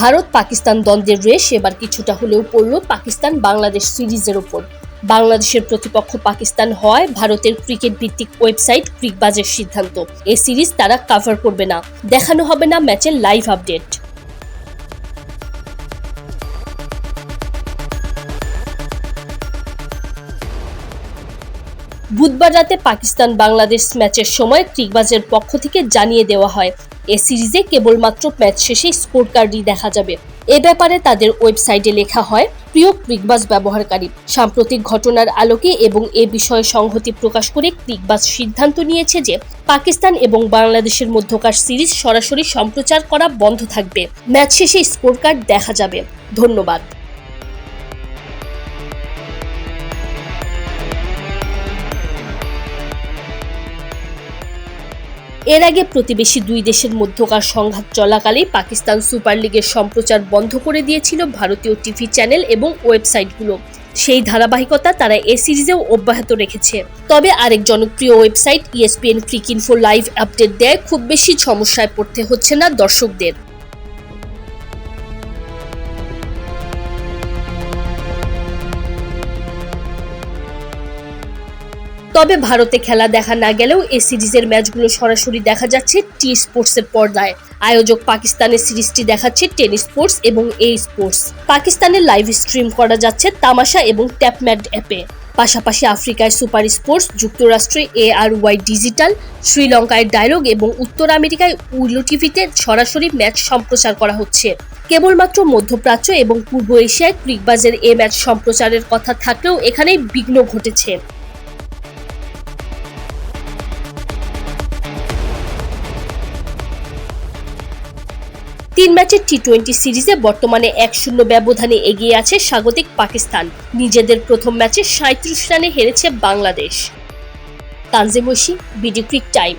ভারত পাকিস্তান দ্বন্দ্বের রেশ এবার কিছুটা হলেও পড়ল পাকিস্তান বাংলাদেশ সিরিজের ওপর। বাংলাদেশের প্রতিপক্ষ পাকিস্তান হওয়ায় ভারতের ক্রিকেট ভিত্তিক ওয়েবসাইট ক্রিকবাজের সিদ্ধান্ত। এ সিরিজ তারা কভার করবে না। দেখানো হবে না ম্যাচের লাইভ আপডেট বুধবার রাতে পাকিস্তান বাংলাদেশ ম্যাচের সময় ক্রিকবাজের পক্ষ থেকে জানিয়ে দেওয়া হয় এ সিরিজে কেবলমাত্র ম্যাচ শেষে স্কোর কার্ডই দেখা যাবে। এ ব্যাপারে তাদের ওয়েবসাইটে লেখা হয়, প্রিয় ক্রিকবাজ ব্যবহারকারী, সাম্প্রতিক ঘটনার আলোকে এবং এ বিষয়ে সংহতি প্রকাশ করে ক্রিকবাস সিদ্ধান্ত নিয়েছে যে পাকিস্তান এবং বাংলাদেশের মধ্যকার সিরিজ সরাসরি সম্প্রচার করা বন্ধ থাকবে। ম্যাচ শেষে স্কোর কার্ড দেখা যাবে। ধন্যবাদ। এর আগে প্রতিবেশী দুই দেশের মধ্যকার সংঘাত চলাকালে পাকিস্তান সুপার লিগের সম্প্রচার বন্ধ করে দিয়েছিল ভারতীয় টিভি চ্যানেল এবং ওয়েবসাইটগুলো। সেই ধারাবাহিকতা তারা এ সিরিজেও অব্যাহত রেখেছে। তবে আরেক জনপ্রিয় website ESPN Cricinfo live update দেয়, খুব বেশি সমস্যায় পড়তে হচ্ছে না দর্শকদের। তবে ভারতে খেলা দেখা না গেলেও এ সিরিজের ম্যাচগুলো সরাসরি দেখা যাচ্ছে টি স্পোর্টসের পর্দায়। আয়োজক পাকিস্তানের সিরিজটি দেখাচ্ছে টেনিস স্পোর্টস এবং এ স্পোর্টস। পাকিস্তানের লাইভ স্ট্রিম করা যাচ্ছে তামাশা এবং ট্যাপম্যাট অ্যাপে। পাশাপাশি আফ্রিকায় সুপার স্পোর্টস, যুক্তরাষ্ট্রে এ আর ওয়াই ডিজিটাল, শ্রীলঙ্কায় ডায়লগ এবং উত্তর আমেরিকায় উইলো টিভিতে সরাসরি ম্যাচ সম্প্রচার করা হচ্ছে। কেবলমাত্র মধ্যপ্রাচ্য এবং পূর্ব এশিয়ায় ক্রিকবাজের এ ম্যাচ সম্প্রচারের কথা থাকলেও এখানেই বিঘ্ন ঘটেছে। তিন ম্যাচের টি টোয়েন্টি সিরিজে বর্তমানে এক শূন্য ব্যবধানে এগিয়ে আছে স্বাগতিক পাকিস্তান। নিজেদের প্রথম ম্যাচে সাঁত্রিশ রানে হেরেছে Bangladesh. Tanzim Oishi, BD Crictime.